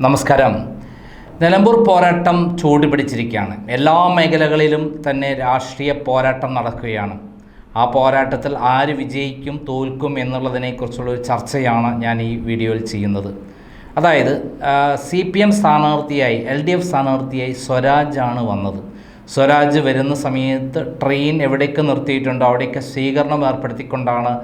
നമസ്കാരം. നിലമ്പൂർ പോരാട്ടം ചൂട് പിടിച്ചിരിക്കുകയാണ് എല്ലാ മേഖലകളിലും തന്നെ രാഷ്ട്രീയ പോരാട്ടം നടക്കുകയാണ്. ആ പോരാട്ടത്തിൽ ആര് വിജയിക്കും തോൽക്കും എന്നുള്ളതിനെക്കുറിച്ചുള്ള ഒരു ചർച്ചയാണ് ഞാൻ ഈ വീഡിയോയിൽ ചെയ്യുന്നത്. അതായത് സി പി എം സ്ഥാനാർത്ഥിയായി എൽ ഡി എഫ് സ്ഥാനാർത്ഥിയായി സ്വരാജാണ് വന്നത്. സ്വരാജ് വരുന്ന സമയത്ത് ട്രെയിൻ എവിടേക്ക് നിർത്തിയിട്ടുണ്ടോ അവിടേക്ക് സ്വീകരണം ഏർപ്പെടുത്തിക്കൊണ്ടാണ്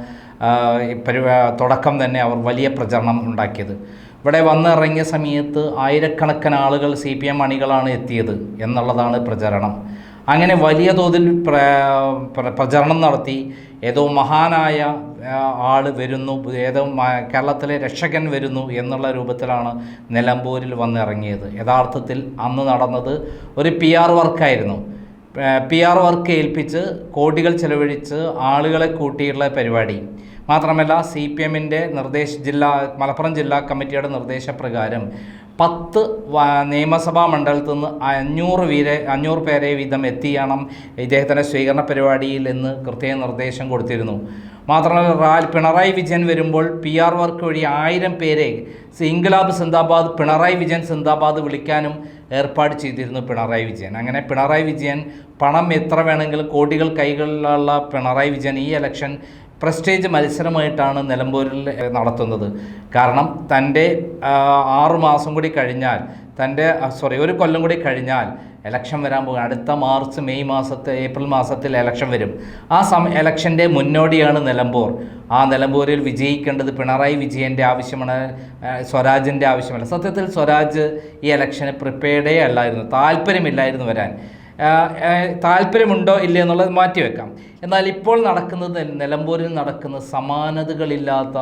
തുടക്കം തന്നെ അവർ വലിയ പ്രചരണം ഉണ്ടാക്കിയത്. ഇവിടെ വന്നിറങ്ങിയ സമയത്ത് ആയിരക്കണക്കിന് ആളുകൾ സി പി എം അണികളാണ് എത്തിയത് എന്നുള്ളതാണ് പ്രചരണം. അങ്ങനെ വലിയ തോതിൽ പ്ര പ്ര- പ്രചരണം നടത്തി. ഏതോ മഹാനായ ആൾ വരുന്നു ഏതോ കേരളത്തിലെ രക്ഷകൻ വരുന്നു എന്നുള്ള രൂപത്തിലാണ് നിലമ്പൂരിൽ വന്നിറങ്ങിയത്. യഥാർത്ഥത്തിൽ അന്ന് നടന്നത് ഒരു പി ആർ വർക്കായിരുന്നു. പി ആർ വർക്ക് ഏൽപ്പിച്ച് കോടികൾ ചെലവഴിച്ച് ആളുകളെ കൂട്ടിയുള്ള പരിപാടി. മാത്രമല്ല സി പി എമ്മിന്റെ നിർദ്ദേശ ജില്ലാ മലപ്പുറം ജില്ലാ കമ്മിറ്റിയുടെ നിർദ്ദേശപ്രകാരം പത്ത് നിയമസഭാ മണ്ഡലത്തിൽ നിന്ന് അഞ്ഞൂറ് വീരെ അഞ്ഞൂറ് പേരെ വീതം എത്തിയണം ഇദ്ദേഹത്തിന്റെ സ്വീകരണ പരിപാടിയിൽ എന്ന് കൃത്യ നിർദ്ദേശം കൊടുത്തിരുന്നു. മാത്രമല്ല റാൽ പിണറായി വിജയൻ വരുമ്പോൾ പി ആർ വർക്ക് വഴി ആയിരം പേരെ ഇൻഗലാബ് സിന്ദാബാദ് പിണറായി വിജയൻ സിന്ദാബാദ് വിളിക്കാനും ഏർപ്പാട് ചെയ്തിരുന്നു പിണറായി വിജയൻ. അങ്ങനെ പിണറായി വിജയൻ പണം എത്ര വേണമെങ്കിലും കോടികൾ കൈകളിലുള്ള പിണറായി വിജയൻ ഈ ഇലക്ഷൻ പ്രസ്റ്റേജ് മത്സരമായിട്ടാണ് നിലമ്പൂരിൽ നടത്തുന്നത്. കാരണം തന്റെ ആറുമാസം മാസം കൂടി കഴിഞ്ഞാൽ തന്റെ സോറി ഒരു കൊല്ലം കൂടി കഴിഞ്ഞാൽ എലക്ഷൻ വരാൻ പോകും. അടുത്ത മാർച്ച് മെയ് മാസത്തെ ഏപ്രിൽ മാസത്തിൽ എലക്ഷൻ വരും. ആ സമ എലക്ഷന്റെ മുന്നോടിയാണ് നിലമ്പൂർ. ആ നിലമ്പൂരിൽ വിജയിക്കേണ്ടത് പിണറായി വിജയന്റെ ആവശ്യമാണ് സ്വരാജിന്റെ ആവശ്യമല്ല സത്യത്തിൽ സ്വരാജ് ഈ എലക്ഷന് പ്രിപ്പയർഡേ അല്ലായിരുന്നു. താല്പര്യമില്ലായിരുന്നു വരാൻ. താല്പര്യമുണ്ടോ ഇല്ലേ എന്നുള്ളത് മാറ്റി വെക്കാം. എന്നാൽ ഇപ്പോൾ നടക്കുന്നത് നിലമ്പൂരിൽ നടക്കുന്ന സമാനതകളില്ലാത്ത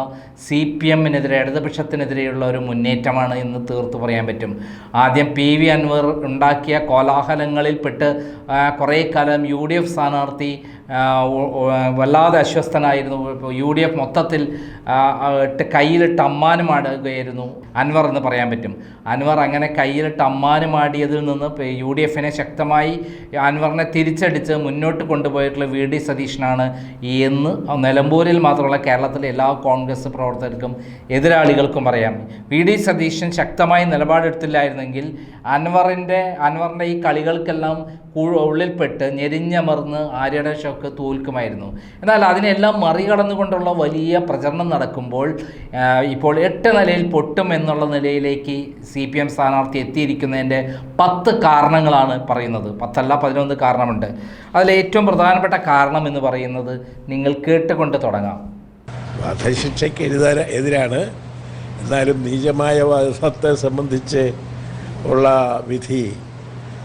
സി പി എമ്മിനെതിരെ ഇടതുപക്ഷത്തിനെതിരെയുള്ള ഒരു മുന്നേറ്റമാണ് എന്ന് തീർത്തു പറയാൻ പറ്റും. ആദ്യം പി വി അൻവർ ഉണ്ടാക്കിയ കോലാഹലങ്ങളിൽപ്പെട്ട് പെട്ട് കുറേ കാലം യു ഡി എഫ് സ്ഥാനാർത്ഥി വല്ലാതെ അസ്വസ്ഥനായിരുന്നു. ഇപ്പോൾ യു ഡി എഫ് മൊത്തത്തിൽ കയ്യിലിട്ട് അമ്മാനുമാടുകയായിരുന്നു. അൻവർ എന്ന് പറയാൻ പറ്റും. അൻവർ അങ്ങനെ കയ്യിലിട്ട് അമ്മാനുമാടിയതിൽ നിന്ന് യു ഡി എഫിനെ ശക്തമായി അൻവറിനെ തിരിച്ചടിച്ച് മുന്നോട്ട് കൊണ്ടുപോയിട്ടുള്ള വി ഡി സതീഷനാണ് എന്ന് നിലമ്പൂരിൽ മാത്രമല്ല കേരളത്തിലെ എല്ലാ കോൺഗ്രസ് പ്രവർത്തകർക്കും എതിരാളികൾക്കും പറയാം. വി ഡി സതീശൻ ശക്തമായി നിലപാടെടുത്തില്ലായിരുന്നെങ്കിൽ അൻവറിന്റെ അൻവറിന്റെ ഈ കളികൾക്കെല്ലാം ഉള്ളിൽപ്പെട്ട് ഞെരിഞ്ഞമർന്ന് ആര്യയുടെ ഷോക്ക് തോൽക്കുമായിരുന്നു. എന്നാൽ അതിനെല്ലാം മറികടന്നുകൊണ്ടുള്ള വലിയ പ്രചരണം നടക്കുമ്പോൾ ഇപ്പോൾ എട്ട് നിലയിൽ പൊട്ടും എന്നുള്ള നിലയിലേക്ക് സി പി എം സ്ഥാനാർത്ഥി എത്തിയിരിക്കുന്നതിന്റെ പത്ത് കാരണങ്ങളാണ് പറയുന്നത്. പത്തല്ല പതിനൊന്ന് കാരണമുണ്ട്. അതിൽ ഏറ്റവും പ്രധാനപ്പെട്ട കാരണം എന്ന് പറയുന്നത് നിങ്ങൾ കേട്ടുകൊണ്ട് തുടങ്ങാം. വധശിക്ഷയ്ക്ക് എതിരാ എതിരാണ്. എന്നാലും നീചമായ വധത്തെ സംബന്ധിച്ച് ഉള്ള വിധി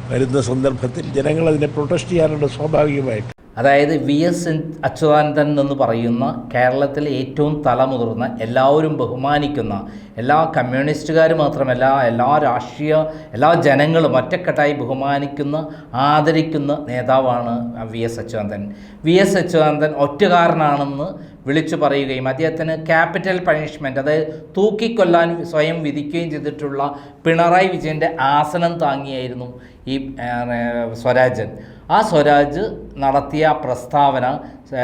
വരുന്ന സന്ദർഭത്തിൽ ജനങ്ങൾ അതിനെ പ്രൊട്ടസ്റ്റ് ചെയ്യാറുണ്ട് സ്വാഭാവികമായിട്ട്. അതായത് വി എസ് അച്യുതാനന്ദൻ എന്ന് പറയുന്ന കേരളത്തിലെ ഏറ്റവും തലമുതിർന്ന എല്ലാവരും ബഹുമാനിക്കുന്ന എല്ലാ കമ്മ്യൂണിസ്റ്റുകാർ മാത്രമല്ല എല്ലാ രാഷ്ട്രീയ എല്ലാ ജനങ്ങളും ഒറ്റക്കെട്ടായി ബഹുമാനിക്കുന്ന ആദരിക്കുന്ന നേതാവാണ് V S Achuthanandan. V S Achuthanandan ഒറ്റുകാരനാണെന്ന് വിളിച്ചു പറയുകയും അദ്ദേഹത്തിന് ക്യാപിറ്റൽ പണിഷ്മെന്റ് അതായത് തൂക്കിക്കൊല്ലാൻ സ്വയം വിധിക്കുകയും ചെയ്തിട്ടുള്ള പിണറായി വിജയന്റെ ആസനം താങ്ങിയായിരുന്നു ഈ സ്വരാജൻ ആ സ്വരാജ്. നടത്തിയ പ്രസ്താവന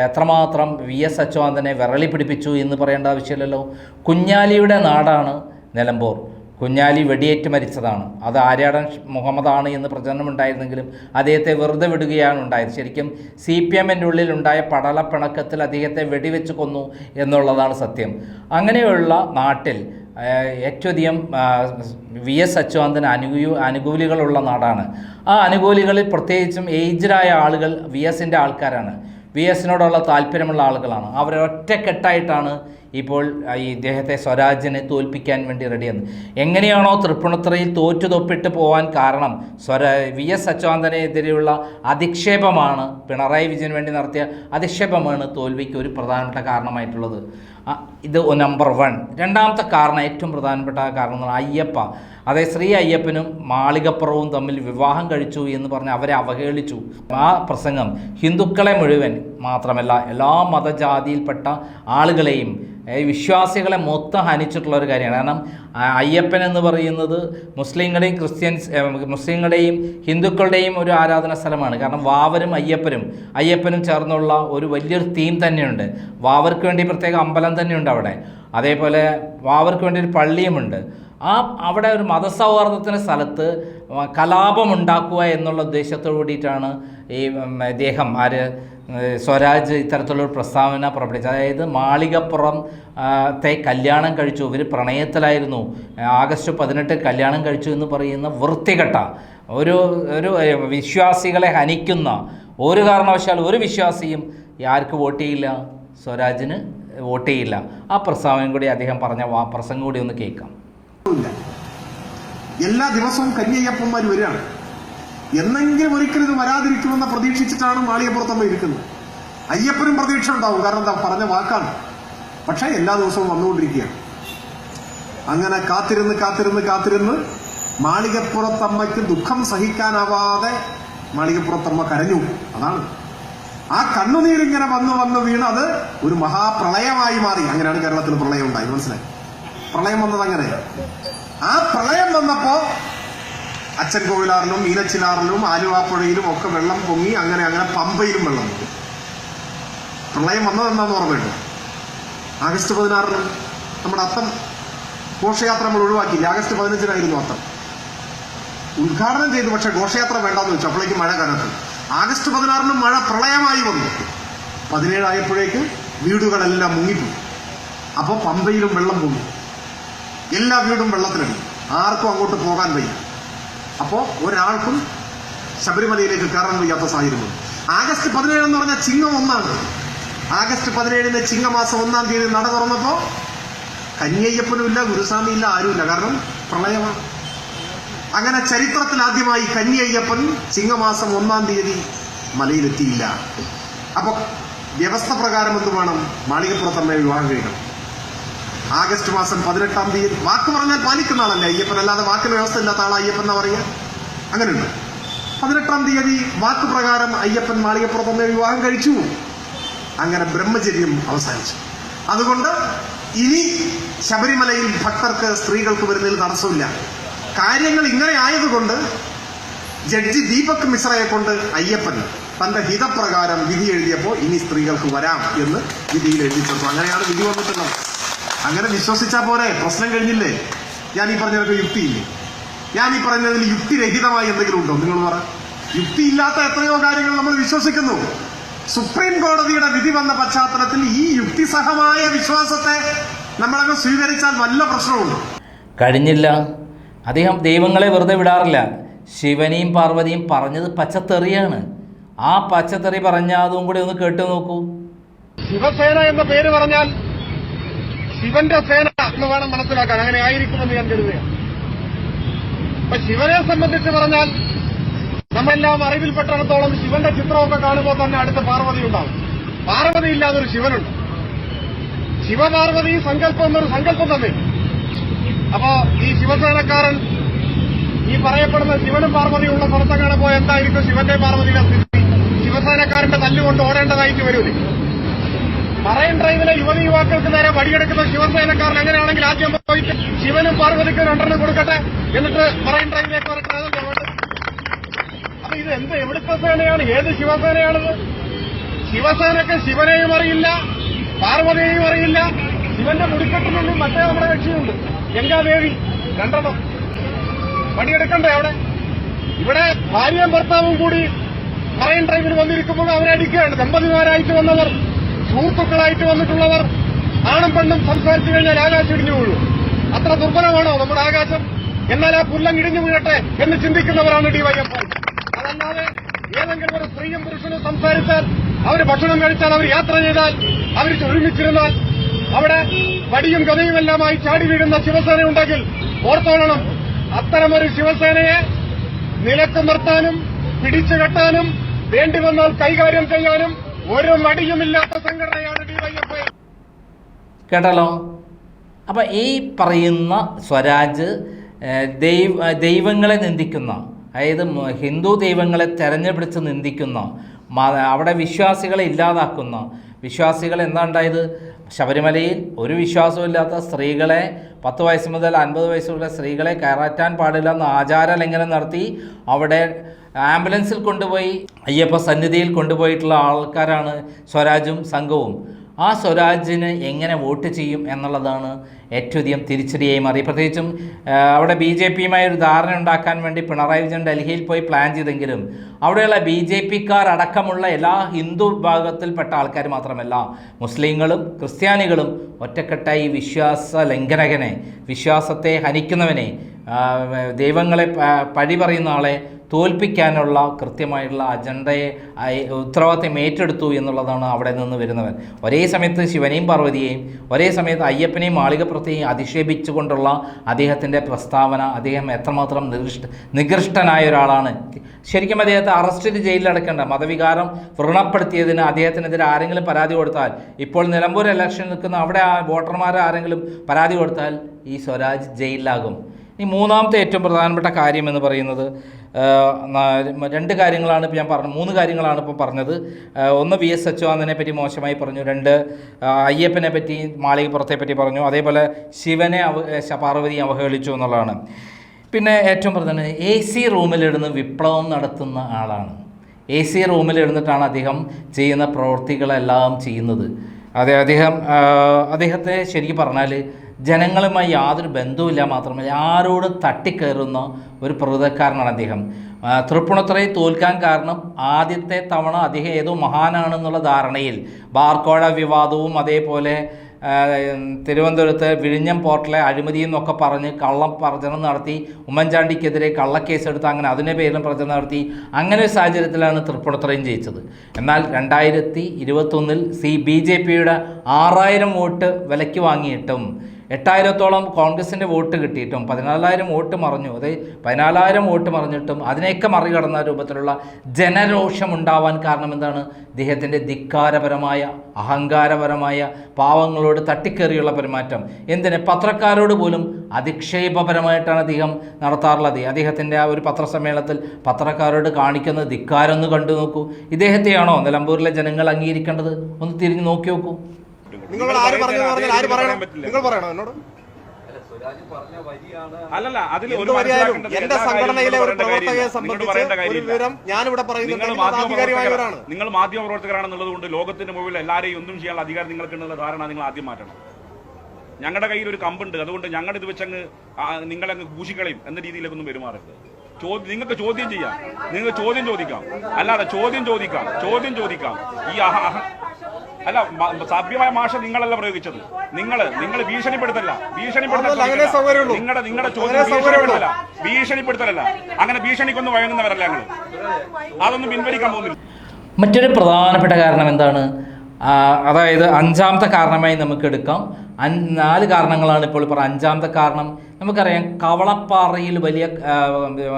എത്രമാത്രം വി എസ് അച്യുതാനന്ദനെ വിരളി പിടിപ്പിച്ചു എന്ന് പറയേണ്ട ആവശ്യമില്ലല്ലോ. കുഞ്ഞാലിയുടെ നാടാണ് നിലമ്പൂർ. കുഞ്ഞാലി വെടിയേറ്റ് മരിച്ചതാണ്. അത് ആര്യാടൻ മുഹമ്മദാണ് എന്ന് പ്രചരണമുണ്ടായിരുന്നെങ്കിലും അദ്ദേഹത്തെ വെറുതെ വിടുകയാണ് ഉണ്ടായത്. ശരിക്കും സി പി എമ്മിന്റെ ഉള്ളിലുണ്ടായ പടലപ്പിണക്കത്തിൽ അദ്ദേഹത്തെ വെടിവെച്ച് കൊന്നു എന്നുള്ളതാണ് സത്യം. അങ്ങനെയുള്ള നാട്ടിൽ ഏറ്റവും അധികം വി എസ് അച്യുതാനന്ദന് അനുകൂ അനുകൂലികളുള്ള നാടാണ്. ആ അനുകൂലികളിൽ പ്രത്യേകിച്ചും ഏജ്ഡായ ആളുകൾ വി എസിന്റെ ആൾക്കാരാണ്. വി എസിനോടുള്ള താല്പര്യമുള്ള ആളുകളാണ്. അവർ ഒറ്റക്കെട്ടായിട്ടാണ് ഇപ്പോൾ ഈ ഇദ്ദേഹത്തെ സ്വരാജിനെ തോൽപ്പിക്കാൻ വേണ്ടി റെഡിയെന്ന്. എങ്ങനെയാണോ തൃപ്പുണിത്തറയിൽ തോറ്റു തൊപ്പിട്ട് പോകാൻ കാരണം സ്വര വി എസ് അച്യുതാനന്ദനെതിരെയുള്ള അധിക്ഷേപമാണ് പിണറായി വിജയന് വേണ്ടി നടത്തിയ അധിക്ഷേപമാണ് തോൽവിക്ക് ഒരു പ്രധാനപ്പെട്ട കാരണമായിട്ടുള്ളത്. ഇത് നമ്പർ വൺ രണ്ടാമത്തെ കാരണം ഏറ്റവും പ്രധാനപ്പെട്ട കാരണം അയ്യപ്പ. അതായത് ശ്രീ അയ്യപ്പനും മാളികപ്പുറവും തമ്മിൽ വിവാഹം കഴിച്ചു എന്ന് പറഞ്ഞ് അവരെ അവഹേളിച്ചു. ആ പ്രസംഗം ഹിന്ദുക്കളെ മുഴുവൻ മാത്രമല്ല എല്ലാ മതജാതിയിൽപ്പെട്ട ആളുകളെയും ഏ, വിശ്വാസികളെ മൊത്തം ഹനിച്ചിട്ടുള്ള ഒരു കാര്യമാണ്. കാരണം അയ്യപ്പൻ എന്ന് പറയുന്നത് മുസ്ലിങ്ങളുടെയും ക്രിസ്ത്യൻസ് മുസ്ലിങ്ങളുടെയും ഹിന്ദുക്കളുടെയും ഒരു ആരാധന സ്ഥലമാണ്. കാരണം വാവരും അയ്യപ്പനും അയ്യപ്പനും ചേർന്നുള്ള ഒരു വലിയൊരു തീം തന്നെയുണ്ട്. വാവർക്ക് വേണ്ടി പ്രത്യേക അമ്പലം തന്നെയുണ്ട് അവിടെ. അതേപോലെ വാവർക്ക് വേണ്ടി ഒരു പള്ളിയുമുണ്ട്. ആ അവിടെ ഒരു മതസൗഹാർദ്ദത്തിന്റെ സ്ഥലത്ത് കലാപമുണ്ടാക്കുക എന്നുള്ള ഉദ്ദേശത്തോടു കൂടിയിട്ടാണ് ഈ ഇദ്ദേഹം ആര് സ്വരാജ് ഇത്തരത്തിലുള്ളൊരു പ്രസ്താവന പുറപ്പെടുവിച്ചു. അതായത് മാളികപ്പുറം ത്തെ കല്യാണം കഴിച്ചു. ഇവർ പ്രണയത്തിലായിരുന്നു. ആഗസ്റ്റ് പതിനെട്ട് കല്യാണം കഴിച്ചു എന്ന് പറയുന്ന വൃത്തികെട്ട ഒരു ഒരു വിശ്വാസികളെ ഹനിക്കുന്ന ഒരു കാരണവശാൽ ഒരു വിശ്വാസിയും ആർക്ക് വോട്ട് ചെയ്യില്ല? സ്വരാജിന് വോട്ട് ചെയ്യില്ല. ആ പ്രസ്താവന കൂടി അദ്ദേഹം പറഞ്ഞ ആ പ്രസംഗം കൂടി ഒന്ന് കേൾക്കാം. എല്ലാ ദിവസവും കന്യയ്യപ്പന്മാർ വരികയാണ്. എന്നെങ്കിലും ഒരിക്കലും ഇത് വരാതിരിക്കുമെന്ന് പ്രതീക്ഷിച്ചിട്ടാണ് മാളികപ്പുറത്തമ്മ ഇരിക്കുന്നത്. അയ്യപ്പനും പ്രതീക്ഷ ഉണ്ടാവും. കാരണം എന്താ? പറഞ്ഞ വാക്കാണ്. പക്ഷേ എല്ലാ ദിവസവും വന്നുകൊണ്ടിരിക്കുകയാണ്. അങ്ങനെ കാത്തിരുന്ന് കാത്തിരുന്ന് കാത്തിരുന്ന് മാളികപ്പുറത്തമ്മയ്ക്ക് ദുഃഖം സഹിക്കാനാവാതെ മാളികപ്പുറത്തമ്മ കരഞ്ഞു. അതാണ്. ആ കണ്ണുനീരിങ്ങനെ വന്ന് വന്ന് വീണ് അത് ഒരു മഹാപ്രളയമായി മാറി. അങ്ങനെയാണ് കേരളത്തിൽ പ്രളയം ഉണ്ടായി മനസ്സിലായി? പ്രളയം വന്നത് അങ്ങനെ. ആ പ്രളയം വന്നപ്പോ അച്ഛൻ കോവിലാറിലും മീനച്ചിലാറിലും ആലുവാപ്പുഴയിലും ഒക്കെ വെള്ളം പൊങ്ങി അങ്ങനെ അങ്ങനെ പമ്പയിലും വെള്ളം പൊങ്ങി. പ്രളയം വന്നതെന്താന്ന് ഓർമ്മയുണ്ട്? ആഗസ്റ്റ് പതിനാറിന് നമ്മുടെ അത്തം ഘോഷയാത്ര നമ്മൾ ഒഴിവാക്കിയില്ല ആഗസ്റ്റ് പതിനഞ്ചിനായിരുന്നു അത്തം. ഉദ്ഘാടനം ചെയ്തു പക്ഷെ ഘോഷയാത്ര വേണ്ടെന്ന് വെച്ചു. അപ്പോഴേക്ക് മഴ കനത്തു. ആഗസ്റ്റ് പതിനാറിന് മഴ പ്രളയമായി വന്നു. പതിനേഴായപ്പോഴേക്ക് വീടുകളെല്ലാം മുങ്ങിപ്പോയി. അപ്പോൾ പമ്പയിലും വെള്ളം പൊങ്ങി. എല്ലാ വീടും വെള്ളത്തിലടി ആർക്കും അങ്ങോട്ട് പോകാൻ വയ്യ. അപ്പോൾ ഒരാൾക്കും ശബരിമലയിലേക്ക് കയറാൻ വയ്യാത്ത സാഹചര്യം വന്നു. ആഗസ്റ്റ് പതിനേഴ് എന്ന് പറഞ്ഞാൽ ചിങ്ങം ഒന്നാണ്. ആഗസ്റ്റ് പതിനേഴിന് ചിങ്ങമാസം ഒന്നാം തീയതി നട തുറന്നപ്പോ കന്യയ്യപ്പനുമില്ല ഗുരുസ്വാമി ഇല്ല ആരുമില്ല കാരണം പ്രളയമാണ്. അങ്ങനെ ചരിത്രത്തിൽ ആദ്യമായി കന്യയ്യപ്പൻ ചിങ്ങമാസം ഒന്നാം തീയതി മലയിലെത്തിയില്ല. അപ്പൊ വ്യവസ്ഥ പ്രകാരം എന്ത് വേണം? മാളികപ്പുറത്തമ്മയെ വിവാഹം കഴിക്കണം. ആഗസ്റ്റ് മാസം പതിനെട്ടാം തീയതി. വാക്ക് പറഞ്ഞാൽ പാലിക്കുന്ന ആളല്ലേ? അയ്യപ്പൻ അല്ലാതെ വാക്കിന് വ്യവസ്ഥ ഇല്ലാത്ത ആളാ അയ്യപ്പൻ എന്നാ പറയുക അങ്ങനെയുണ്ട്. പതിനെട്ടാം തീയതി വാക്ക് പ്രകാരം അയ്യപ്പൻ മാളികപ്പുറത്തുനിന്ന് വിവാഹം കഴിച്ചു. അങ്ങനെ ബ്രഹ്മചര്യം അവസാനിച്ചു. അതുകൊണ്ട് ഇനി ശബരിമലയിൽ ഭക്തർക്ക് സ്ത്രീകൾക്ക് വരുന്നതിൽ തടസ്സമില്ല. കാര്യങ്ങൾ ഇങ്ങനെ ആയതുകൊണ്ട് ജഡ്ജി ദീപക് മിശ്രയെ കൊണ്ട് അയ്യപ്പൻ തന്റെ ഹിതപ്രകാരം വിധി എഴുതിയപ്പോൾ ഇനി സ്ത്രീകൾക്ക് വരാം എന്ന് വിധിയിൽ എഴുതി തന്നു അങ്ങനെയാണ് വിധി വന്നിട്ടുള്ളത്. അങ്ങനെ വിശ്വസിച്ചാ പോരെ? പ്രശ്നം കഴിഞ്ഞില്ലേ? ഞാൻ ഈ പറഞ്ഞതൊക്കെ യുക്തിയില്ലേ? ഞാൻ ഈ പറഞ്ഞതിൽ യുക്തിരഹിതമായി എന്തെങ്കിലും ഉണ്ടോ? നിങ്ങൾ പറ. യുക്തിയില്ലാത്ത എത്രയോ കാര്യങ്ങൾ നമ്മൾ വിശ്വസിക്കുന്നു. സുപ്രീം കോടതിയുടെ വിധി വന്ന പശ്ചാത്തലത്തിൽ ഈ യുക്തിസഹമായ വിശ്വാസത്തെ നമ്മളങ്ങ് സ്വീകരിച്ചാൽ വല്ല പ്രശ്നവും കഴിഞ്ഞില്ല. അദ്ദേഹം ദൈവങ്ങളെ വെറുതെ വിടാറില്ല. ശിവനെയും പാർവതിയും പറഞ്ഞത് പച്ചത്തെറിയാണ്. ആ പച്ചത്തെറി പറഞ്ഞ അതും കൂടി ഒന്ന് കേട്ടു നോക്കൂ. ശിവസേന എന്ന പേര് പറഞ്ഞാൽ ശിവന്റെ സേന എന്ന് വേണം മനസ്സിലാക്കാൻ. അങ്ങനെ ആയിരിക്കുമെന്ന് ഞാൻ കരുതുകയാണ്. അപ്പൊ ശിവനെ സംബന്ധിച്ച് പറഞ്ഞാൽ നമ്മെല്ലാം അറിവിൽപ്പെട്ടിടത്തോളം ശിവന്റെ ചിത്രമൊക്കെ കാണുമ്പോൾ തന്നെ അടുത്ത പാർവതി ഉണ്ടാവും. പാർവതി ഇല്ലാതൊരു ശിവനുണ്ട്. ശിവപാർവതി സങ്കല്പം എന്നൊരു സങ്കല്പം തന്നെ. അപ്പോ ഈ ശിവസേനക്കാരൻ ഈ പറയപ്പെടുന്ന ശിവനും പാർവതിയും ഉള്ള സ്ഥലത്തെങ്ങാണ് പോയ എന്തായിരിക്കും ശിവന്റെ പാർവതിയുടെ സ്ഥിതി? ശിവസേനക്കാരന്റെ തല്ലുകൊണ്ട് ഓടേണ്ടതായിട്ട് വരൂലേ? മറൈൻ ഡ്രൈവിലെ യുവതി യുവാക്കൾക്ക് നേരെ വടിയെടുക്കുന്ന ശിവസേനക്കാരൻ എങ്ങനെയാണെങ്കിൽ ആദ്യം പോയിട്ട് ശിവനും പാർവതിക്കും രണ്ടെണ്ണം കൊടുക്കട്ടെ എന്നിട്ട് മറൈൻ ഡ്രൈവിലേക്ക് വരട്ടെ. അപ്പൊ ഇത് എന്ത് എവിടുത്തെ സേനയാണ്? ഏത് ശിവസേനയാണിത്? ശിവസേനക്ക് ശിവനെയും അറിയില്ല പാർവതിയെയും അറിയില്ല. ശിവന്റെ മുടിക്കെട്ടിനുള്ളിൽ മറ്റേ നമ്മുടെ കക്ഷിയുണ്ട് ഗംഗാദേവി രണ്ടെണ്ണം. പണിയെടുക്കണ്ടേ അവിടെ? ഇവിടെ ഭാര്യയും ഭർത്താവും കൂടി മറൈൻ ഡ്രൈവിൽ വന്നിരിക്കുമ്പോൾ അവരെ അടിക്കുകയാണ് ദമ്പതിമാരായിട്ട് വന്നവർ സുഹൃത്തുക്കളായിട്ട് വന്നിട്ടുള്ളവർ ആണും പെണ്ണും സംസാരിച്ചു കഴിഞ്ഞാൽ ആകാശം ഇടിഞ്ഞു വീഴും. അത്ര ദുർബലമാണോ നമ്മുടെ ആകാശം? എന്നാൽ ആ പുല്ലം ഇടിഞ്ഞു വീഴട്ടെ എന്ന് ചിന്തിക്കുന്നവരാണ് ഡിവൈഎഫ് അതല്ലാതെ ഏതെങ്കിലും ഒരു സ്ത്രീയും പുരുഷനും സംസാരിച്ചാൽ അവർ ഭക്ഷണം കഴിച്ചാൽ അവർ യാത്ര ചെയ്താൽ അവർ ഒരുമിച്ചിരുന്നാൽ അവിടെ വടിയും ഗതയുമെല്ലാമായി ചാടി വീഴുന്ന ശിവസേന ഉണ്ടെങ്കിൽ ഓർത്തോളണം. അത്തരമൊരു ശിവസേനയെ നിലയ്ക്ക് നിർത്താനും പിടിച്ചു കെട്ടാനും വേണ്ടി വന്നാൽ കൈകാര്യം ചെയ്യാനും ഒരു മടിയുമില്ലാത്ത സംഘടനയാണ് കേട്ടല്ലോ അപ്പം ഈ പറയുന്ന സ്വരാജ് ദൈവ ദൈവങ്ങളെ നിന്ദിക്കുന്ന അതായത് ഹിന്ദു ദൈവങ്ങളെ തെരഞ്ഞെടുപ്പിച്ച് നിന്ദിക്കുന്ന അവിടെ വിശ്വാസികളെ ഇല്ലാതാക്കുന്ന വിശ്വാസികൾ എന്താ ഉണ്ടായത് ശബരിമലയിൽ ഒരു വിശ്വാസമില്ലാത്ത സ്ത്രീകളെ പത്ത് വയസ്സ് മുതൽ അൻപത് വയസ്സുള്ള സ്ത്രീകളെ കയറാറ്റാൻ പാടില്ല എന്ന് ആചാര ലംഘനം നടത്തി അവിടെ ആംബുലൻസിൽ കൊണ്ടുപോയി അയ്യപ്പ സന്നിധിയിൽ കൊണ്ടുപോയിട്ടുള്ള ആൾക്കാരാണ് സ്വരാജും സംഘവും. ആ സ്വരാജിന് എങ്ങനെ വോട്ട് ചെയ്യും എന്നുള്ളതാണ് ഏറ്റവും അധികം തിരിച്ചടിയായി മാറി. പ്രത്യേകിച്ചും അവിടെ ബി ജെ പിയുമായി ഒരു ധാരണ ഉണ്ടാക്കാൻ വേണ്ടി പിണറായി വിജയൻ ഡൽഹിയിൽ പോയി പ്ലാൻ ചെയ്തെങ്കിലും അവിടെയുള്ള ബി ജെ പിക്കാർ അടക്കമുള്ള എല്ലാ ഹിന്ദു വിഭാഗത്തിൽപ്പെട്ട ആൾക്കാർ മാത്രമല്ല മുസ്ലിങ്ങളും ക്രിസ്ത്യാനികളും ഒറ്റക്കെട്ടായി വിശ്വാസ ലംഘനകനെ വിശ്വാസത്തെ ഹനിക്കുന്നവനെ ദൈവങ്ങളെ പഴി പറയുന്ന ആളെ തോൽപ്പിക്കാനുള്ള കൃത്യമായിട്ടുള്ള അജണ്ടയെ ഉത്തരവാദിത്തം ഏറ്റെടുത്തു എന്നുള്ളതാണ് അവിടെ നിന്ന് വരുന്നവൻ. ഒരേ സമയത്ത് ശിവനെയും പാർവതിയെയും ഒരേ സമയത്ത് അയ്യപ്പനെയും മാളികപ്പുറത്തെയും അധിക്ഷേപിച്ചുകൊണ്ടുള്ള അദ്ദേഹത്തിന്റെ പ്രസ്താവന അദ്ദേഹം എത്രമാത്രം നികൃഷ്ട നികൃഷ്ടനായ ഒരാളാണ്. ശരിക്കും അദ്ദേഹത്തെ അറസ്റ്റിൽ ജയിലിലടക്കേണ്ട മതവികാരം വ്രണപ്പെടുത്തിയതിന് അദ്ദേഹത്തിനെതിരെ ആരെങ്കിലും പരാതി കൊടുത്താൽ ഇപ്പോൾ നിലമ്പൂർ ഇലക്ഷൻ നിൽക്കുന്ന അവിടെ ആ വോട്ടർമാർ ആരെങ്കിലും പരാതി കൊടുത്താൽ ഈ സ്വരാജ് ജയിലിലാകും. ഈ മൂന്നാമത്തെ ഏറ്റവും പ്രധാനപ്പെട്ട കാര്യം എന്ന് പറയുന്നത് രണ്ട് കാര്യങ്ങളാണ് ഇപ്പോൾ ഞാൻ പറഞ്ഞു മൂന്ന് കാര്യങ്ങളാണ് ഇപ്പോൾ പറഞ്ഞത്. ഒന്ന് വി എസ് അച്യുതാനന്ദനെ പറ്റി മോശമായി പറഞ്ഞു. രണ്ട് അയ്യപ്പനെ പറ്റി മാളികപ്പുറത്തെ പറ്റി പറഞ്ഞു. അതേപോലെ ശിവനെ അവ പാർവതി അവഹേളിച്ചു എന്നുള്ളതാണ്. പിന്നെ ഏറ്റവും പ്രധാനം എ സി റൂമിലിരുന്ന് വിപ്ലവം നടത്തുന്ന ആളാണ്. എ സി റൂമിലിരുന്നിട്ടാണ് അദ്ദേഹം ചെയ്യുന്ന പ്രവൃത്തികളെല്ലാം ചെയ്യുന്നത്. അതെ അദ്ദേഹം അദ്ദേഹത്തെ ശരിക്കും പറഞ്ഞാൽ ജനങ്ങളുമായി യാതൊരു ബന്ധവുമില്ല മാത്രമല്ല ആരോടും തട്ടിക്കയറുന്ന ഒരു പ്രകൃതക്കാരനാണ് അദ്ദേഹം. ആ, തോൽക്കാൻ കാരണം ആദ്യത്തെ തവണ അദ്ദേഹം ഏതോ മഹാനാണെന്നുള്ള ധാരണയിൽ ബാർക്കോഴ വിവാദവും അതേപോലെ തിരുവനന്തപുരത്ത് വിഴിഞ്ഞം പോർട്ടിലെ അഴിമതി എന്നൊക്കെ പറഞ്ഞ് കള്ളം പ്രചരണം നടത്തി ഉമ്മൻചാണ്ടിക്കെതിരെ കള്ളക്കേസെടുത്ത് അങ്ങനെ അതിന്റെ പേരിലും പ്രചരണം നടത്തി അങ്ങനെ ഒരു സാഹചര്യത്തിലാണ് തൃപ്പൂണിത്തുറയും ജയിച്ചത്. എന്നാൽ രണ്ടായിരത്തി ഇരുപത്തൊന്നിൽ സി ബി ജെ പിയുടെ ആറായിരം വോട്ട് വിലയ്ക്ക് വാങ്ങിയിട്ടും എട്ടായിരത്തോളം കോൺഗ്രസിന്റെ വോട്ട് കിട്ടിയിട്ടും പതിനാലായിരം വോട്ട് മറിഞ്ഞു. അത് പതിനാലായിരം വോട്ട് മറിഞ്ഞിട്ടും അതിനെയൊക്കെ മറികടന്ന രൂപത്തിലുള്ള ജനരോഷം ഉണ്ടാവാൻ കാരണം എന്താണ്? ഇദ്ദേഹത്തിന്റെ ധിക്കാരപരമായ അഹങ്കാരപരമായ പാവങ്ങളോട് തട്ടിക്കേറിയുള്ള പെരുമാറ്റം. എന്തിന്? പത്രക്കാരോട് പോലും അധിക്ഷേപപരമായിട്ടാണ് അദ്ദേഹം നടത്താറുള്ളത്. അദ്ദേഹത്തിന്റെ ആ ഒരു പത്രസമ്മേളനത്തിൽ പത്രക്കാരോട് കാണിക്കുന്ന ധിക്കാരം ഒന്ന് കണ്ടു നോക്കൂ. ഇദ്ദേഹത്തെയാണോ നിലമ്പൂരിലെ ജനങ്ങൾ അംഗീകരിക്കേണ്ടത്? ഒന്ന് തിരിഞ്ഞു നോക്കി നോക്കൂ. നിങ്ങൾ ആര് പറഞ്ഞു പറഞ്ഞാൽ ആര് പറയണം? നിങ്ങൾ പറയണം എന്നോട്. അല്ലല്ല അതിൽ ഒരു എന്ത് വരിയായാലും എന്റെ സംഘടനയിലെ ഒരു പ്രവർത്തകയെ സംബന്ധിച്ച് ഒരു. വിവരം ഞാനിവിടെ നിങ്ങൾ മാധ്യമ പ്രവർത്തകരാണെന്നുള്ളത് കൊണ്ട് ലോകത്തിന്റെ മുമ്പിൽ എല്ലാവരെയും ഒന്നും ചെയ്യാനുള്ള അധികാരം നിങ്ങൾക്കുള്ള ധാരണ നിങ്ങൾ ആദ്യം മാറ്റണം. ഞങ്ങളുടെ കയ്യിൽ ഒരു കമ്പുണ്ട്. അതുകൊണ്ട് ഞങ്ങളുടെ ഇത് വെച്ചങ്ങ് നിങ്ങളങ്ങ് കൂശിക്കളയും എന്ന രീതിയിലേക്കൊന്നും പെരുമാറരുത്. ചോദ്യം നിങ്ങൾക്ക് ചോദ്യം ചെയ്യാം. നിങ്ങൾക്ക് ചോദ്യം ചോദിക്കാം. അല്ലാതെ ചോദ്യം ചോദിക്കാം. ചോദ്യം ചോദിക്കാം. ഈ അഹ അല്ല സഭ്യമായ ഭാഷ നിങ്ങളല്ല പ്രയോഗിച്ചത്. നിങ്ങൾ നിങ്ങൾ ഭീഷണിപ്പെടുത്തല്ല. ഭീഷണിപ്പെടുത്തല്ല. നിങ്ങളുടെ നിങ്ങളുടെ ചോദ്യം ഭീഷണിപ്പെടുത്തല്ല. ഭീഷണിപ്പെടുത്തല ഭീഷണിപ്പെടുത്തലല്ല. അങ്ങനെ ഭീഷണിക്കൊന്നും വഴങ്ങുന്നവരല്ല ഞങ്ങൾ അതൊന്നും പിൻവലിക്കാൻ പോകുന്നില്ല. മറ്റൊരു പ്രധാനപ്പെട്ട കാരണം എന്താണ്? അതായത് അഞ്ചാമത്തെ കാരണമായി നമുക്ക് എടുക്കാം. നാല് കാരണങ്ങളാണ് ഇപ്പോൾ ഇപ്പോൾ അഞ്ചാമത്തെ കാരണം. നമുക്കറിയാം കവളപ്പാറയിൽ വലിയ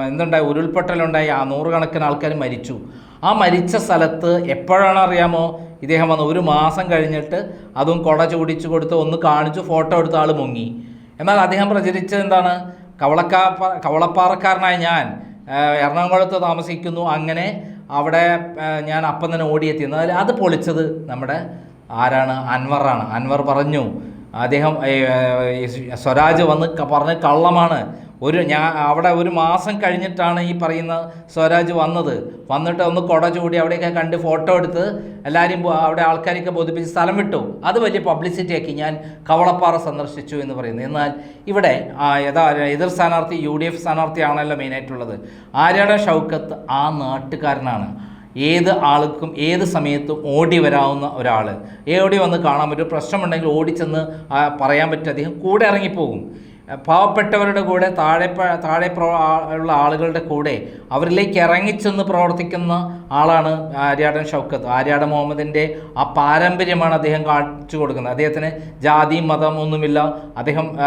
എന്തുണ്ടായി ഉരുൾപൊട്ടലുണ്ടായി. ആ നൂറുകണക്കിന് ആൾക്കാർ മരിച്ചു. ആ മരിച്ച സ്ഥലത്ത് എപ്പോഴാണ് അറിയാമോ? ഇദ്ദേഹം വന്ന് ഒരു മാസം കഴിഞ്ഞിട്ട് അതും കൊട ചൂടിച്ചു കൊടുത്ത് ഒന്ന് കാണിച്ചു ഫോട്ടോ എടുത്ത ആൾ മുങ്ങി. എന്നാൽ അദ്ദേഹം പ്രചരിച്ചത് എന്താണ്? കവളക്കാ കവളപ്പാറക്കാരനായ ഞാൻ എറണാകുളത്ത് താമസിക്കുന്നു. അങ്ങനെ അവിടെ ഞാൻ അപ്പം തന്നെ ഓടിയെത്തി. എന്നാൽ അത് പൊളിച്ചത് നമ്മുടെ ആരാണ്? അൻവറാണ്. അൻവർ പറഞ്ഞു അദ്ദേഹം സ്വരാജ് വന്ന് പറഞ്ഞ് കള്ളമാണ്. ഒരു ഞാൻ അവിടെ ഒരു മാസം കഴിഞ്ഞിട്ടാണ് ഈ പറയുന്ന സ്വരാജ് വന്നത്. വന്നിട്ട് ഒന്ന് കുട ചൂടി അവിടെയൊക്കെ കണ്ട് ഫോട്ടോ എടുത്ത് എല്ലാവരും അവിടെ ആൾക്കാരെയൊക്കെ ബോധിപ്പിച്ച് സ്ഥലം വിട്ടു. അത് വലിയ പബ്ലിസിറ്റിയാക്കി ഞാൻ കവളപ്പാറ സന്ദർശിച്ചു എന്ന് പറയുന്നു. എന്നാൽ ഇവിടെ യഥാ എതിർ സ്ഥാനാർത്ഥി യു ഡി എഫ് സ്ഥാനാർത്ഥിയാണല്ലോ മെയിനായിട്ടുള്ളത് ആര്യാട ഷൗക്കത്ത് ആ നാട്ടുകാരനാണ്. ഏത് ആൾക്കും ഏത് സമയത്തും ഓടി വരാവുന്ന ഒരാൾ ഓടി വന്ന് കാണാൻ പറ്റും? പ്രശ്നമുണ്ടെങ്കിൽ ഓടിച്ചെന്ന് പറയാൻ പറ്റും. അദ്ദേഹം കൂടെ ഇറങ്ങിപ്പോകും. പാവപ്പെട്ടവരുടെ കൂടെ താഴെ താഴെ ഉള്ള ആളുകളുടെ കൂടെ അവരിലേക്ക് ഇറങ്ങിച്ചെന്ന് പ്രവർത്തിക്കുന്ന ആളാണ് ആര്യാടൻ ഷൗക്കത്ത്. ആര്യാടൻ മുഹമ്മദിന്റെ ആ പാരമ്പര്യമാണ് അദ്ദേഹം കാണിച്ചു കൊടുക്കുന്നത്. അദ്ദേഹത്തിന് ജാതി മതം ഒന്നുമില്ല. അദ്ദേഹം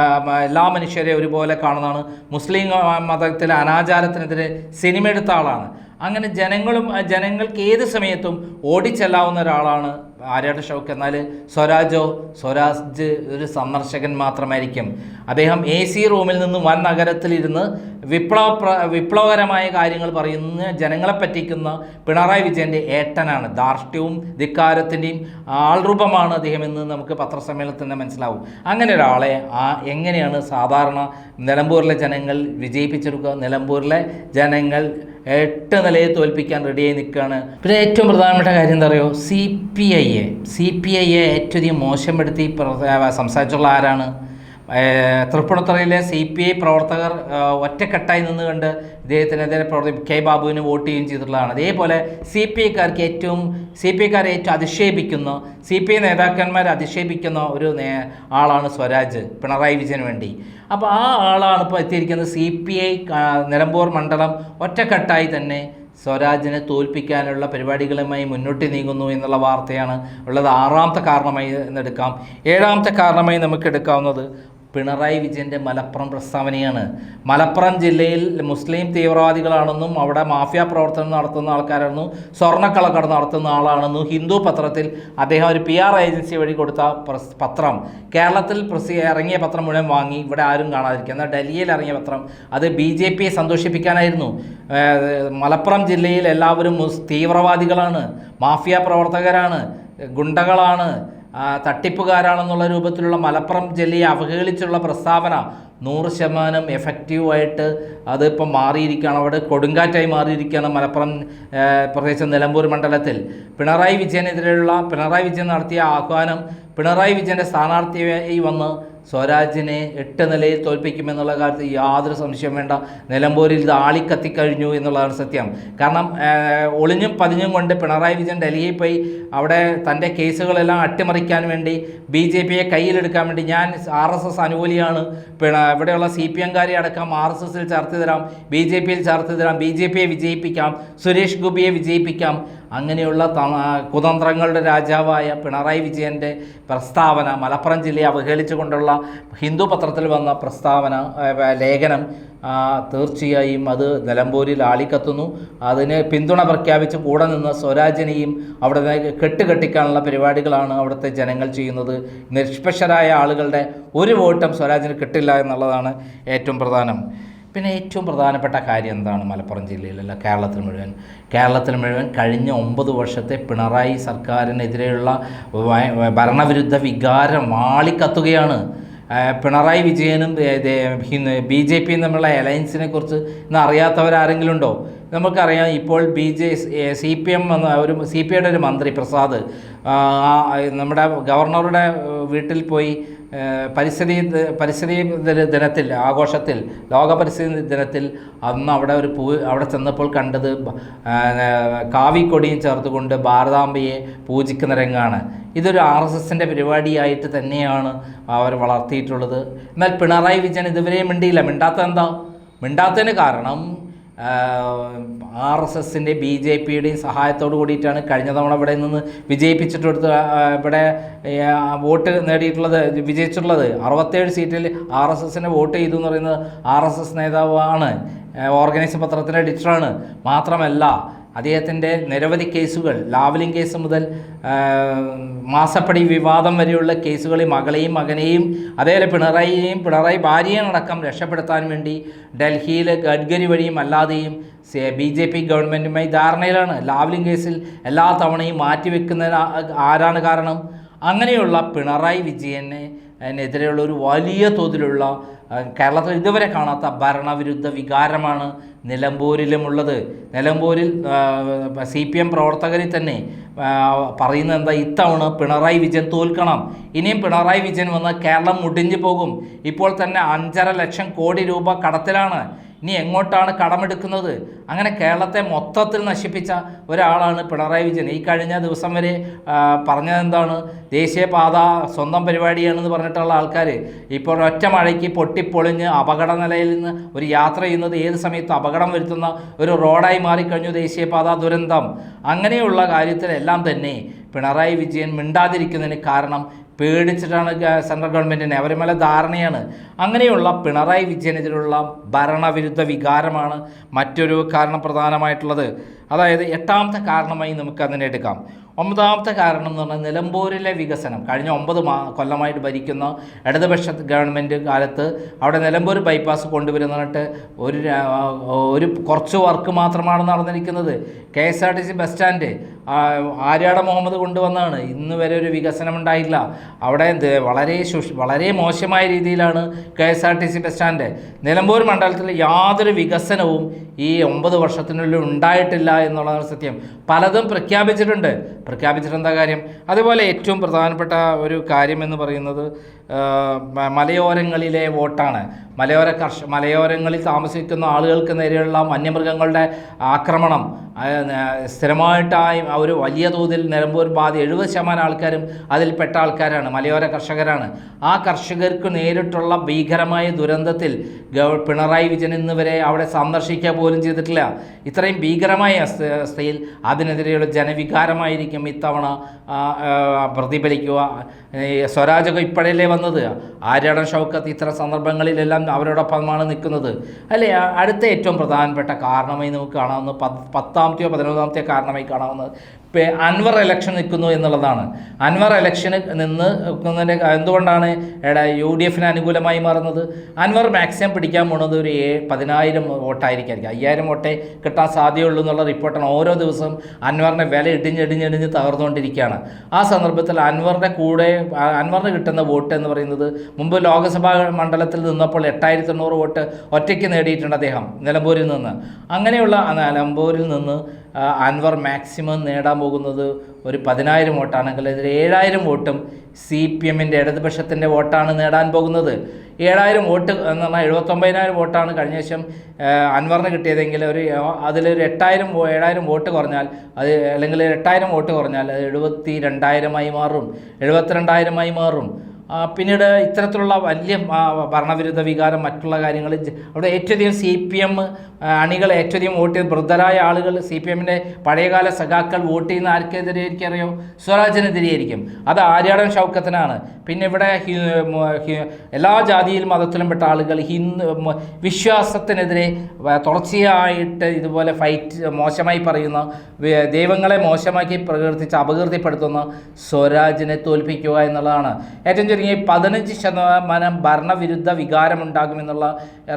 എല്ലാ മനുഷ്യരെയും ഒരുപോലെ കാണുന്നതാണ്. മുസ്ലിം മതത്തിലെ അനാചാരത്തിനെതിരെ സിനിമ എടുത്ത ആളാണ്. അങ്ങനെ ജനങ്ങളും ജനങ്ങൾക്ക് ഏത് സമയത്തും ഓടിച്ചെല്ലാവുന്ന ഒരാളാണ് ആര്യാട് ഷൗക്ക് എന്നാൽ സ്വരാജോ സ്വരാജ് ഒരു സന്ദർശകൻ മാത്രമായിരിക്കും. അദ്ദേഹം എ സി റൂമിൽ നിന്ന് വൻ നഗരത്തിലിരുന്ന് വിപ്ലവ വിപ്ലവകരമായ കാര്യങ്ങൾ പറയുന്ന ജനങ്ങളെ പറ്റിക്കുന്ന പിണറായി വിജയന്റെ ഏട്ടനാണ്. ധാർഷ്ട്യവും ധിക്കാരത്തിന്റെയും ആൾരൂപമാണ് അദ്ദേഹം എന്ന് നമുക്ക് പത്രസമ്മേളനത്തിൽ തന്നെ മനസ്സിലാവും. അങ്ങനെ ഒരാളെ ആ എങ്ങനെയാണ് സാധാരണ നിലമ്പൂരിലെ ജനങ്ങൾ വിജയിപ്പിച്ചെടുക്കുക? നിലമ്പൂരിലെ ജനങ്ങൾ എട്ട് നിലയെ തോൽപ്പിക്കാൻ റെഡിയായി നിൽക്കുകയാണ്. പിന്നെ ഏറ്റവും പ്രധാനപ്പെട്ട കാര്യം എന്താ പറയുക? സി പി ഐ ഐയെ സി പി ഐയെ ഏറ്റവും അധികം മോശപ്പെടുത്തി സംസാരിച്ചുള്ള ആരാണ്? തൃപ്പൂണിത്തുറയിലെ സി പി ഐ പ്രവർത്തകർ ഒറ്റക്കെട്ടായി നിന്ന് കണ്ട് ഇദ്ദേഹത്തിനെതിരെ പ്രവർത്തി കെ ബാബുവിന് വോട്ട് ചെയ്യുകയും ചെയ്തിട്ടുള്ളതാണ്. അതേപോലെ സി പി ഐക്കാർക്ക് ഏറ്റവും സി പി ഐക്കാരെ ഏറ്റവും അധിക്ഷേപിക്കുന്ന സി പി ഐ നേതാക്കന്മാരെ അധിക്ഷേപിക്കുന്ന ഒരു ആളാണ് സ്വരാജ് പിണറായി വിജയന് വേണ്ടി. അപ്പോൾ ആ ആളാണ് ഇപ്പോൾ എത്തിയിരിക്കുന്നത് സി പി ഐ നിലമ്പൂർ മണ്ഡലം ഒറ്റക്കെട്ടായി തന്നെ സ്വരാജിനെ തോൽപ്പിക്കാനുള്ള പരിപാടികളുമായി മുന്നോട്ട് നീങ്ങുന്നു എന്നുള്ള വാർത്തയാണ് ഉള്ളത്. ആറാമത്തെ കാരണമായി എന്നെടുക്കാം ഏഴാമത്തെ കാരണമായി നമുക്ക് എടുക്കാവുന്നത് പിണറായി വിജയന്റെ മലപ്പുറം പ്രസ്താവനയാണ്. മലപ്പുറം ജില്ലയിൽ മുസ്ലിം തീവ്രവാദികളാണെന്നും അവിടെ മാഫിയ പ്രവർത്തനം നടത്തുന്ന ആൾക്കാരാണെന്നും സ്വർണക്കളക്കട നടത്തുന്ന ആളാണെന്നും ഹിന്ദു പത്രത്തിൽ അദ്ദേഹം ഒരു പി ആർ ഏജൻസി വഴി കൊടുത്ത പത്രം. കേരളത്തിൽ ഇറങ്ങിയ പത്രം മുഴുവൻ വാങ്ങി ഇവിടെ ആരും കാണാതിരിക്കുക. എന്നാൽ ഡൽഹിയിൽ ഇറങ്ങിയ പത്രം അത് ബി ജെ പിയെ സന്തോഷിപ്പിക്കാനായിരുന്നു. മലപ്പുറം ജില്ലയിൽ എല്ലാവരും തീവ്രവാദികളാണ് മാഫിയ പ്രവർത്തകരാണ് ഗുണ്ടകളാണ് തട്ടിപ്പുകാരാണെന്നുള്ള രൂപത്തിലുള്ള മലപ്പുറം ജില്ലയെ അവഹേളിച്ചുള്ള പ്രസ്താവന നൂറ് ശതമാനം എഫക്റ്റീവായിട്ട് അതിപ്പം മാറിയിരിക്കുകയാണ്. അവിടെ കൊടുങ്കാറ്റായി മാറിയിരിക്കുകയാണ് മലപ്പുറം പ്രദേശം നിലമ്പൂർ മണ്ഡലത്തിൽ. പിണറായി വിജയനെതിരെയുള്ള പിണറായി വിജയൻ നടത്തിയ ആഹ്വാനം പിണറായി വിജയന്റെ സ്ഥാനാർത്ഥിയായി വന്ന് സ്വരാജിനെ എട്ട് നിലയിൽ തോൽപ്പിക്കുമെന്നുള്ള കാര്യത്തിൽ യാതൊരു സംശയം വേണ്ട. നിലമ്പൂരിൽ ഇത് ആളിക്കത്തിക്കഴിഞ്ഞു എന്നുള്ളതാണ് സത്യം. കാരണം ഒളിഞ്ഞും പതിഞ്ഞും കൊണ്ട് പിണറായി വിജയൻ ഡൽഹിയിൽ പോയി അവിടെ തന്റെ കേസുകളെല്ലാം അട്ടിമറിക്കാൻ വേണ്ടി ബി ജെ പിയെ കയ്യിലെടുക്കാൻ വേണ്ടി ഞാൻ ആർ എസ് എസ് അനുകൂലിയാണ്. ഇവിടെയുള്ള സി പി എംകാരെ അടക്കം ആർ എസ് എസിൽ ചേർത്ത് തരാം ബി ജെ പിയിൽ ചേർത്ത് തരാം ബി ജെ പിയെ വിജയിപ്പിക്കാം സുരേഷ് ഗോപിയെ വിജയിപ്പിക്കാം. അങ്ങനെയുള്ള കുതന്ത്രങ്ങളുടെ രാജാവായ പിണറായി വിജയന്റെ പ്രസ്താവന മലപ്പുറം ജില്ലയെ അവഹേളിച്ചുകൊണ്ടുള്ള ഹിന്ദു പത്രത്തിൽ വന്ന പ്രസ്താവന ലേഖനം തീർച്ചയായും അത് നിലമ്പൂരിൽ ആളിക്കത്തുന്നു. അതിന് പിന്തുണ പ്രഖ്യാപിച്ച് കൂടെ നിന്ന് സ്വരാജിനെയും അവിടെ കെട്ടുകെട്ടിക്കാനുള്ള പരിപാടികളാണ് അവിടുത്തെ ജനങ്ങൾ ചെയ്യുന്നത്. നിഷ്പക്ഷരായ ആളുകളുടെ ഒരു വോട്ടും സ്വരാജിന് കിട്ടില്ല എന്നുള്ളതാണ് ഏറ്റവും പ്രധാനം. പിന്നെ ഏറ്റവും പ്രധാനപ്പെട്ട കാര്യം എന്താണ് മലപ്പുറം ജില്ലയിലല്ല? കേരളത്തിൽ മുഴുവൻ. കേരളത്തിൽ മുഴുവൻ കഴിഞ്ഞ ഒമ്പത് വർഷത്തെ പിണറായി സർക്കാരിനെതിരെയുള്ള ഭരണവിരുദ്ധ വികാരം ആളിക്കത്തുകയാണ്. ആ, പിണറായി വിജയനും ബി ജെ പിയും തമ്മിലുള്ള അലയൻസിനെ കുറിച്ച് ഇന്ന് അറിയാത്തവരാരെങ്കിലും ഉണ്ടോ നമുക്കറിയാം ഇപ്പോൾ B J C P M എന്ന ഒരു സി പി ഐയുടെ ഒരു മന്ത്രി പ്രസാദ് നമ്മുടെ ഗവർണറുടെ വീട്ടിൽ പോയി പരിസ്ഥിതി പരിസ്ഥിതി ദിനത്തിൽ ആഘോഷത്തിൽ ലോക പരിസ്ഥിതി ദിനത്തിൽ അന്ന് അവിടെ ഒരു പൂ അവിടെ ചെന്നപ്പോൾ കണ്ടത് കാവിക്കൊടിയും ചേർത്തുകൊണ്ട് ഭാരതാംബയെ പൂജിക്കുന്ന രംഗമാണ് ഇതൊരു ആർ എസ് എസിന്റെ പരിപാടിയായിട്ട് തന്നെയാണ് അവർ വളർത്തിയിട്ടുള്ളത്. എന്നാൽ പിണറായി വിജയൻ ഇതുവരെ മിണ്ടിയില്ല. മിണ്ടാത്ത എന്താ മിണ്ടാത്തതിന് കാരണം ആർ എസ് എസിന്റെ ബി ജെ പിയുടെയും സഹായത്തോട് കൂടിയിട്ടാണ് കഴിഞ്ഞ തവണ ഇവിടെ നിന്ന് വിജയിപ്പിച്ചിട്ടെടുത്ത് ഇവിടെ വോട്ട് നേടിയിട്ടുള്ളത് വിജയിച്ചിട്ടുള്ളത്. അറുപത്തേഴ് സീറ്റിൽ ആർ എസ് എസിനെ വോട്ട് ചെയ്തു എന്ന് പറയുന്നത് ആർ എസ് എസ് നേതാവാണ് ഓർഗനൈസ് പത്രത്തിന്റെ എഡിറ്ററാണ്. മാത്രമല്ല അദ്ദേഹത്തിന്റെ നിരവധി കേസുകൾ ലാവലിംഗ് കേസ് മുതൽ മാസപ്പടി വിവാദം വരെയുള്ള കേസുകളിൽ മകളെയും മകനെയും അതേപോലെ പിണറായിയെയും പിണറായി ഭാര്യയും അടക്കം രക്ഷപ്പെടുത്താൻ വേണ്ടി ഡൽഹിയിൽ ഗഡ്കരി വഴിയും അല്ലാതെയും ബി ജെ പി ഗവൺമെന്റുമായി ധാരണയിലാണ്. ലാവലിംഗ് കേസിൽ എല്ലാ തവണയും മാറ്റിവെക്കുന്നതിന് ആരാണ് കാരണം? അങ്ങനെയുള്ള പിണറായി വിജയനെ അതിനെതിരെയുള്ള ഒരു വലിയ തോതിലുള്ള കേരളത്തിൽ ഇതുവരെ കാണാത്ത ഭരണവിരുദ്ധ വികാരമാണ് നിലമ്പൂരിലുമുള്ളത്. നിലമ്പൂരിൽ സി പി എം പ്രവർത്തകരിൽ തന്നെ പറയുന്നത് എന്താ ഇത്തവണ പിണറായി വിജയൻ തോൽക്കണം. ഇനിയും പിണറായി വിജയൻ വന്ന് കേരളം മുടിഞ്ഞു പോകും. ഇപ്പോൾ തന്നെ അഞ്ചര ലക്ഷം കോടി രൂപ കടത്തിലാണ് ഇനി എങ്ങോട്ടാണ് കടമെടുക്കുന്നത്? അങ്ങനെ കേരളത്തെ മൊത്തത്തിൽ നശിപ്പിച്ച ഒരാളാണ് പിണറായി വിജയൻ. ഈ കഴിഞ്ഞ ദിവസം വരെ പറഞ്ഞതെന്താണ്? ദേശീയപാത സ്വന്തം പരിപാടിയാണെന്ന് പറഞ്ഞിട്ടുള്ള ആൾക്കാർ ഇപ്പോൾ ഒറ്റ മഴയ്ക്ക് പൊട്ടിപ്പൊളിഞ്ഞ് അപകട നിലയിൽ നിന്ന് ഒരു യാത്ര ചെയ്യുന്നത് ഏത് സമയത്ത് അപകടം വരുത്തുന്ന ഒരു റോഡായി മാറിക്കഴിഞ്ഞു ദേശീയപാത ദുരന്തം. അങ്ങനെയുള്ള കാര്യത്തിലെല്ലാം തന്നെ പിണറായി വിജയൻ മിണ്ടാതിരിക്കുന്നതിന് കാരണം പേടിച്ചിട്ടാണ് സെൻട്രൽ ഗവൺമെന്റിനെ അവരെ മേലെ ധാരണയാണ്. അങ്ങനെയുള്ള പിണറായി വിജയനെതിരെയുള്ള ഭരണവിരുദ്ധ വികാരമാണ് മറ്റൊരു കാരണം പ്രധാനമായിട്ടുള്ളത് അതായത് എട്ടാമത്തെ കാരണമായി നമുക്ക് അതിനെ എടുക്കാം. ഒമ്പതാമത്തെ കാരണം എന്ന് പറഞ്ഞാൽ നിലമ്പൂരിലെ വികസനം. കഴിഞ്ഞ ഒമ്പത് മാ കൊല്ലമായിട്ട് ഭരിക്കുന്ന ഇടതുപക്ഷ ഗവൺമെന്റ് കാലത്ത് അവിടെ നിലമ്പൂർ ബൈപ്പാസ് കൊണ്ടുവരുന്നിട്ട് ഒരു ഒരു കുറച്ച് വർക്ക് മാത്രമാണ് നടന്നിരിക്കുന്നത്. K S R T C bus stand Aryada Muhammad കൊണ്ടുവന്നാണ്. ഇന്ന് വരെ ഒരു വികസനം ഉണ്ടായില്ല. അവിടെ വളരെ ശുഷ് വളരെ മോശമായ രീതിയിലാണ് K S R T C bus stand. Nilambur മണ്ഡലത്തിൽ യാതൊരു വികസനവും ഈ ഒമ്പത് വർഷത്തിനുള്ളിൽ ഉണ്ടായിട്ടില്ല എന്നുള്ളതാണ് സത്യം. പലതും പ്രഖ്യാപിച്ചിട്ടുണ്ട്. പ്രഖ്യാപിച്ചിട്ടെന്താ കാര്യം? അതുപോലെ ഏറ്റവും പ്രധാനപ്പെട്ട ഒരു കാര്യം എന്ന് പറയുന്നത് മലയോരങ്ങളിലെ വോട്ടാണ്. മലയോര കർഷ മലയോരങ്ങളിൽ താമസിക്കുന്ന ആളുകൾക്ക് നേരെയുള്ള വന്യമൃഗങ്ങളുടെ ആക്രമണം സ്ഥിരമായിട്ടായി ഒരു വലിയ തോതിൽ നിലമ്പൂർ ബാധ എഴുപത് ശതമാനം ആൾക്കാരും അതിൽപ്പെട്ട ആൾക്കാരാണ് മലയോര കർഷകരാണ്. ആ കർഷകർക്ക് നേരിട്ടുള്ള ഭീകരമായ ദുരന്തത്തിൽ പിണറായി വിജയൻ ഇന്നുവരെ അവിടെ സന്ദർശിക്കുക പോലും ചെയ്തിട്ടില്ല. ഇത്രയും ഭീകരമായ അവസ്ഥ- അവസ്ഥയിൽ അതിനെതിരെയുള്ള ജനവികാരമായിരിക്കും ഇത്തവണ പ്രതിഫലിക്കുക. സ്വരാജൊക്കെ ഇപ്പോഴല്ലേ വന്നത് ആര്യാടൻ ഷൗക്കത്ത് ഇത്തരം സന്ദർഭങ്ങളിലെല്ലാം അവരോടൊപ്പമാണ് നിൽക്കുന്നത്. അല്ലേ? അടുത്ത ഏറ്റവും പ്രധാനപ്പെട്ട കാരണമായി നമുക്ക് കാണാവുന്ന പത്ത് പത്താമത്തെയോ പതിനൊന്നാമത്തെയോ കാരണമായി കാണാവുന്നത് അൻവർ ഇലക്ഷൻ നിൽക്കുന്നു എന്നുള്ളതാണ്. അൻവർ ഇലക്ഷന് നിന്ന് നിൽക്കുന്നതിന്റെ എന്തുകൊണ്ടാണ് എടാ യു ഡി എഫിന് അനുകൂലമായി മാറുന്നത്? അൻവർ മാക്സിമം പിടിക്കാൻ പോണത് ഒരു ഏ പതിനായിരം വോട്ടായിരിക്കും അയ്യായിരം വോട്ടേ കിട്ടാൻ സാധ്യതയുള്ളൂ എന്നുള്ള റിപ്പോർട്ടാണ് ഓരോ ദിവസവും അൻവറിന്റെ വില ഇടിഞ്ഞിടിഞ്ഞിടിഞ്ഞ് തകർന്നുകൊണ്ടിരിക്കുകയാണ്. ആ സന്ദർഭത്തിൽ അൻവറിന്റെ കൂടെ അൻവറിന് കിട്ടുന്ന വോട്ട് എന്ന് പറയുന്നത് മുമ്പ് ലോക്സഭാ മണ്ഡലത്തിൽ നിന്നപ്പോൾ എട്ടായിരത്തി തൊണ്ണൂറ് വോട്ട് ഒറ്റയ്ക്ക് നേടിയിട്ടുണ്ട് അദ്ദേഹം നിലമ്പൂരിൽ നിന്ന്. അങ്ങനെയുള്ള നിലമ്പൂരിൽ നിന്ന് അൻവർ മാക്സിമം നേടാൻ പോകുന്നത് ഒരു പതിനായിരം വോട്ടാണെങ്കിൽ ഇതിൽ ഏഴായിരം വോട്ടും സി പി എമ്മിന്റെ ഇടതുപക്ഷത്തിന്റെ വോട്ടാണ് നേടാൻ പോകുന്നത്. ഏഴായിരം വോട്ട് എന്ന് പറഞ്ഞാൽ എഴുപത്തൊമ്പതിനായിരം വോട്ടാണ് കഴിഞ്ഞ ശേഷം അൻവറിന് കിട്ടിയതെങ്കിൽ ഒരു അതിലൊരു എട്ടായിരം ഏഴായിരം വോട്ട് കുറഞ്ഞാൽ അത് അല്ലെങ്കിൽ എട്ടായിരം വോട്ട് കുറഞ്ഞാൽ അത് എഴുപത്തി രണ്ടായിരമായി മാറും. എഴുപത്തിരണ്ടായിരമായി മാറും. പിന്നീട് ഇത്തരത്തിലുള്ള വലിയ ഭരണവിരുദ്ധ വികാരം മറ്റുള്ള കാര്യങ്ങൾ അവിടെ ഏറ്റവും സി പി എം അണികൾ ഏറ്റവും വോട്ട് ചെയ്ത് വൃദ്ധരായ ആളുകൾ സി പി എമ്മിന്റെ പഴയകാല സഖാക്കൾ വോട്ട് ചെയ്യുന്ന ആർക്കെതിരെ അറിയോ? സ്വരാജിനെതിരെയായിരിക്കും അത് ആര്യാടൻ ഷൗക്കത്തിനാണ്. പിന്നെ ഇവിടെ എല്ലാ ജാതിയിൽ മതത്തിലും പെട്ട ആളുകൾ ഹിന്ദു വിശ്വാസത്തിനെതിരെ തുടർച്ചയായിട്ട് ഇതുപോലെ ഫൈറ്റ് മോശമായി പറയുന്ന ദൈവങ്ങളെ മോശമാക്കി പ്രകീർത്തിച്ച് അപകീർത്തിപ്പെടുത്തുന്ന സ്വരാജിനെ തോൽപ്പിക്കുക എന്നുള്ളതാണ്. ഏറ്റവും ചുരുങ്ങി പതിനഞ്ച് ശതമാനം ഭരണവിരുദ്ധ വികാരമുണ്ടാകുമെന്നുള്ള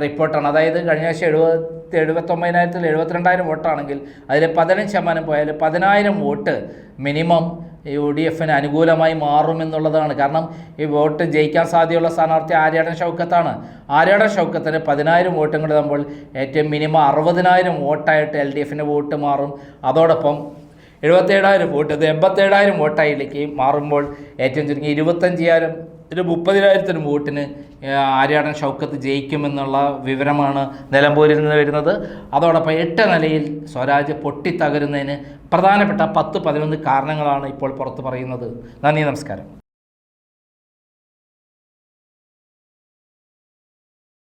റിപ്പോർട്ടാണ്. അതായത് കഴിഞ്ഞ ആഴ്ച എഴുപത്തി എഴുപത്തൊമ്പതിനായിരത്തിൽ എഴുപത്തിരണ്ടായിരം വോട്ടാണെങ്കിൽ അതിൽ പതിനഞ്ച് ശതമാനം പോയാൽ പതിനായിരം വോട്ട് മിനിമം യു ഡി എഫിന് അനുകൂലമായി മാറുമെന്നുള്ളതാണ്. കാരണം ഈ വോട്ട് ജയിക്കാൻ സാധ്യതയുള്ള സ്ഥാനാർത്ഥി ആര്യാടൻ ഷൗക്കത്താണ്. ആര്യാടൻ ഷൗക്കത്തിന് പതിനായിരം വോട്ടും കൂടെ നമ്മൾ ഏറ്റവും മിനിമം അറുപതിനായിരം വോട്ടായിട്ട് എൽ ഡി എഫിന്റെ വോട്ട് മാറും. അതോടൊപ്പം എഴുപത്തേഴായിരം വോട്ട് ഇത് എൺപത്തേഴായിരം വോട്ടായിലേക്ക് മാറുമ്പോൾ ഏറ്റവും ചുരുങ്ങി ഇരുപത്തഞ്ചായിരം ഒരു മുപ്പതിനായിരത്തിന് വോട്ടിന് ആര്യാടൻ ഷൗക്കത്ത് ജയിക്കുമെന്നുള്ള വിവരമാണ് നിലമ്പൂരിൽ നിന്ന് വരുന്നത്. അതോടൊപ്പം എട്ട് നിലയിൽ സ്വരാജ് പൊട്ടിത്തകരുന്നതിന് പ്രധാനപ്പെട്ട പത്ത് പതിനൊന്ന് കാരണങ്ങളാണ് ഇപ്പോൾ പുറത്തു പറയുന്നത്. നന്ദി നമസ്കാരം.